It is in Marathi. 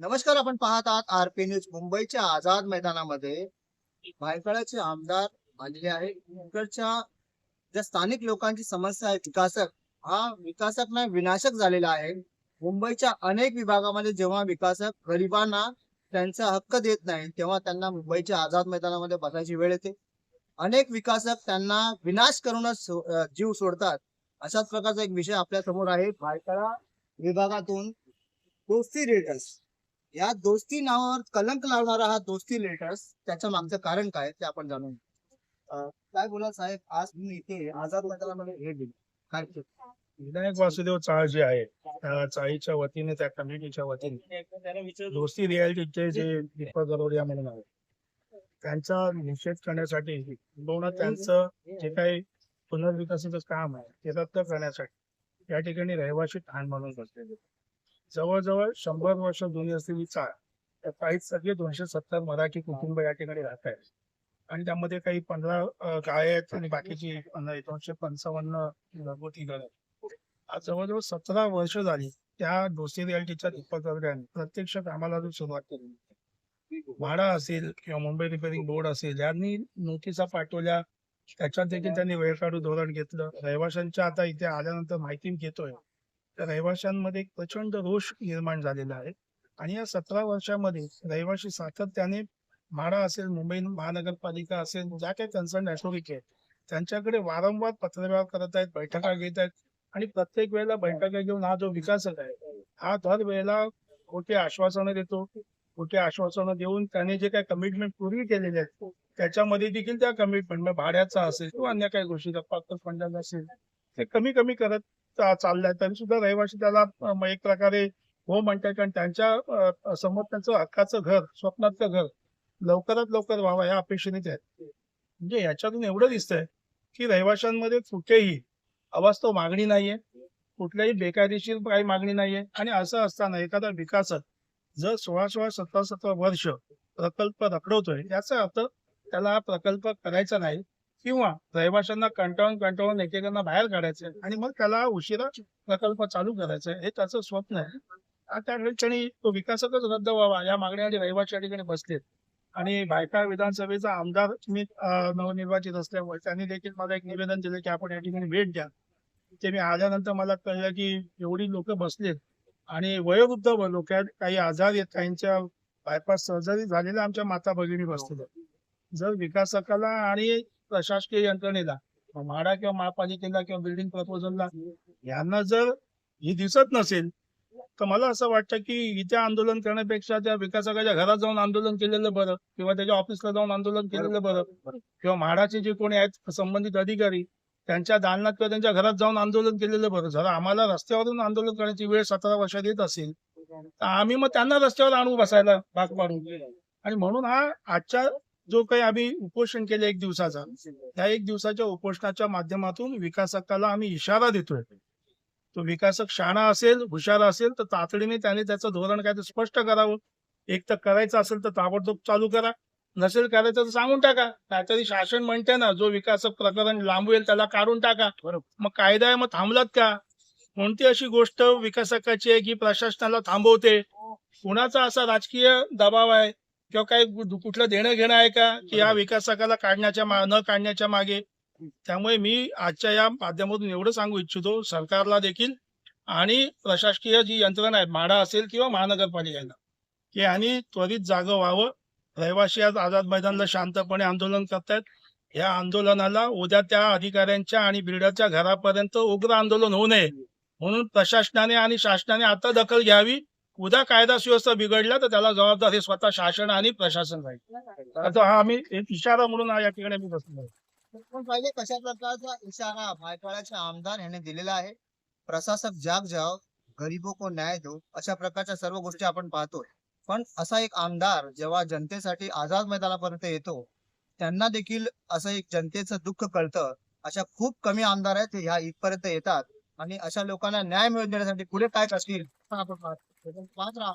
नमस्कार आपण पाहत आहात आरपी न्यूज. मुंबईच्या आझाद मैदानामध्ये भायखळाचे आमदार आलेले आहेत इकडच्या ज्या स्थानिक लोकांची समस्या आहे विकासक हा विकासक नाही विनाशक झालेला आहे. मुंबईच्या अनेक विभागामध्ये जेव्हा विकासक गरिबांना त्यांचा हक्क देत नाही तेव्हा त्यांना मुंबईच्या आझाद मैदानामध्ये बसायची वेळ येते. अनेक विकासक त्यांना विनाश करूनच जीव सोडतात. अशाच प्रकारचा एक विषय आपल्यासमोर आहे. भायखळा विभागातून दोस्ती रेटर्स या दोस्ती नावावर कलंक लावणारा हा दोस्ती लेटर्स त्याच्या मागचं कारण काय ते आपण जाणून घेऊ. काय बोला साहेब? आज मी इथे आझाद मैदानामध्ये भेट दिली. काय विनायक वासुदेव चाळ जे आहे चाळीच्या वतीने त्या कमिटीच्या वतीने दोस्ती रियालिटीचे जे दीपक गरोडिया म्हणून आहे त्यांचा निषेध करण्यासाठी किंबहुना त्यांचं जे काही पुनर्विकासाचं काम आहे ते रद्द करण्यासाठी या ठिकाणी रहिवासी ठाण म्हणून बसलेले जवळजवळ शंभर वर्ष जुनी असलेली चाळ त्या चाळीत सगळे दोनशे सत्तर मराठी कुटुंब या ठिकाणी राहत आहेत. आणि त्यामध्ये काही पंधरा गाय आहेत आणि बाकीची दोनशे पंचावन्न घरगुती घर आहेत. आज जवळजवळ सतरा वर्ष झाली त्या डोसी रियालिटीच्या दीपक प्रत्यक्ष कामाला सुरुवात केली. म्हाडा असेल किंवा मुंबई रिपेअरिंग बोर्ड असेल यांनी नोटिसा पाठवल्या. त्याच्यात देखील त्यांनी वेळ काढून धोरण घेतलं. रहिवाशांच्या आता इथे आल्यानंतर माहिती घेतोय. रहिवाशांमध्ये एक प्रचंड रोष निर्माण झालेला आहे. आणि या सतरा वर्षामध्ये रहिवाशी सातत्याने म्हाडा असेल मुंबई महानगरपालिका असेल ज्या काही कन्सर्न अथॉरिटी आहेत त्यांच्याकडे वारंवार पत्रव्यवहार करत आहेत बैठका घेत आहेत. आणि प्रत्येक वेळेला बैठका घेऊन हा जो विकासक आहे हा दर वेळेला खोटे आश्वासनं देतो. खोटे आश्वासनं देऊन त्याने जे काही कमिटमेंट पूर्वी केलेले आहेत त्याच्यामध्ये देखील त्या कमिटमेंट भाड्याचा असेल किंवा अन्य काही गोष्टी फंडाचा असेल ते कमी कमी करत चाललाय तरी सुद्धा रहिवासी त्याला एक प्रकारे हो म्हणतात कारण त्यांच्यासमोर त्यांचं हक्काचं घर स्वप्नातलं घर लवकरात लवकर व्हावं या अपेक्षेने ते आहेत म्हणजे याच्यातून एवढं दिसतंय की रहिवाशांमध्ये कुठेही अवास्तव मागणी नाहीये. कुठल्याही बेकायदेशीर काही मागणी नाहीये. आणि असं असताना एखादा विकासक जर सोळा सोळा सतरा सतरा वर्ष प्रकल्प रखडवतोय याचा अर्थ त्याला हा प्रकल्प करायचा नाही. किंवा रहिवाशांना कंटाळून कंटाळून एकेकांना बाहेर काढायचंय आणि मग त्याला उशिरा प्रकल्प चालू करायचा. हे त्याचं स्वप्न आहे. त्या ठिकाणी तो विकासकच रद्द व्हावा या मागण्यासाठी रहिवाशी या ठिकाणी बसलेत. आणि बायका विधानसभेचा आमदार मी नवनिर्वाचित असल्यामुळे त्यांनी देखील मला एक निवेदन दिलं की आपण या ठिकाणी भेट द्या. ते मी आल्यानंतर मला कळलं की एवढी लोक बसलेत आणि वयोवृद्ध लोक आहेत काही आजार आहेत काहींच्या बायपास सर्जरी झालेल्या आमच्या माता भगिनी बसलेल्या जर विकासकाला आणि प्रशासकीय यंत्रणेला म्हाडा किंवा महापालिकेला किंवा बिल्डिंग प्रपोजलला यांना जर ही दिसत नसेल तर मला असं वाटतं की इथे आंदोलन करण्यापेक्षा त्या विकासकाच्या घरात जाऊन आंदोलन केलेलं बरं किंवा त्याच्या ऑफिसला जाऊन आंदोलन केलेलं बरं. किंवा म्हाडाचे जे कोणी आहेत संबंधित अधिकारी त्यांच्या दालनात किंवा त्यांच्या घरात जाऊन आंदोलन केलेलं बरं. जर आम्हाला रस्त्यावरून आंदोलन करण्याची वेळ सतरा वर्षात येत असेल तर आम्ही मग त्यांना रस्त्यावर आणू बसायला भाग पाडून. आणि म्हणून हा आजच्या जो काही आम्ही उपोषण केलं एक दिवसाचा त्या एक दिवसाच्या उपोषणाच्या माध्यमातून विकासकाला आम्ही इशारा देतोय. तो विकासक शाणा असेल हुशार असेल तर तातडीने त्याने त्याचं धोरण काय ते स्पष्ट करावं. एक तर करायचं असेल तर ताबडतोब चालू करा. नसेल करायचं तर सांगून टाका. नाहीतरी शासन म्हणते ना जो विकासक प्रकरण लांबवेल त्याला काढून टाका. मग कायदा आहे मग थांबलात का? कोणती अशी गोष्ट विकासकाची आहे की प्रशासनाला थांबवते? कुणाचा असा राजकीय दबाव आहे? किंवा काही कुठलं देणं घेणं आहे का? की या विकासकाला काढण्याच्या न काढण्याच्या मागे. त्यामुळे मी आजच्या या माध्यमातून एवढं सांगू इच्छितो सरकारला देखील आणि प्रशासकीय जी यंत्रणा आहेत म्हाडा असेल किंवा महानगरपालिकेला की यांनी त्वरित जागं व्हावं. रहिवासी आज आझाद मैदानला शांतपणे आंदोलन करतायत. या आंदोलनाला उद्या त्या अधिकाऱ्यांच्या आणि बिल्डरच्या घरापर्यंत उग्र आंदोलन होऊ नये. म्हणून प्रशासनाने आणि शासनाने आता दखल घ्यावी. उद्या कायदा सुव्यवस्था बिघडला तर त्याला जबाबदार हे स्वतः शासन आणि प्रशासन राहील आता हा आम्ही एक इशारा म्हणून या ठिकाणी आम्ही बसलो पण पाहिजे कशा प्रकारचा इशारा भायखळ्याचे आमदार यांनी दिलेला आहे. प्रशासक जाग जाओ गरीबो को न्याय दो अशा प्रकारच्या सर्व गोष्टी आपण पाहतोय. पण असा एक आमदार जेव्हा जनतेसाठी आझाद मैदानापर्यंत येतो त्यांना देखील असं एक जनतेचं दुःख कळतं. अशा खूप कमी आमदार आहेत ह्या इथपर्यंत येतात. आणि अशा लोकांना न्याय मिळवून देण्यासाठी पुढे काय करतील? Sabah var. Valla.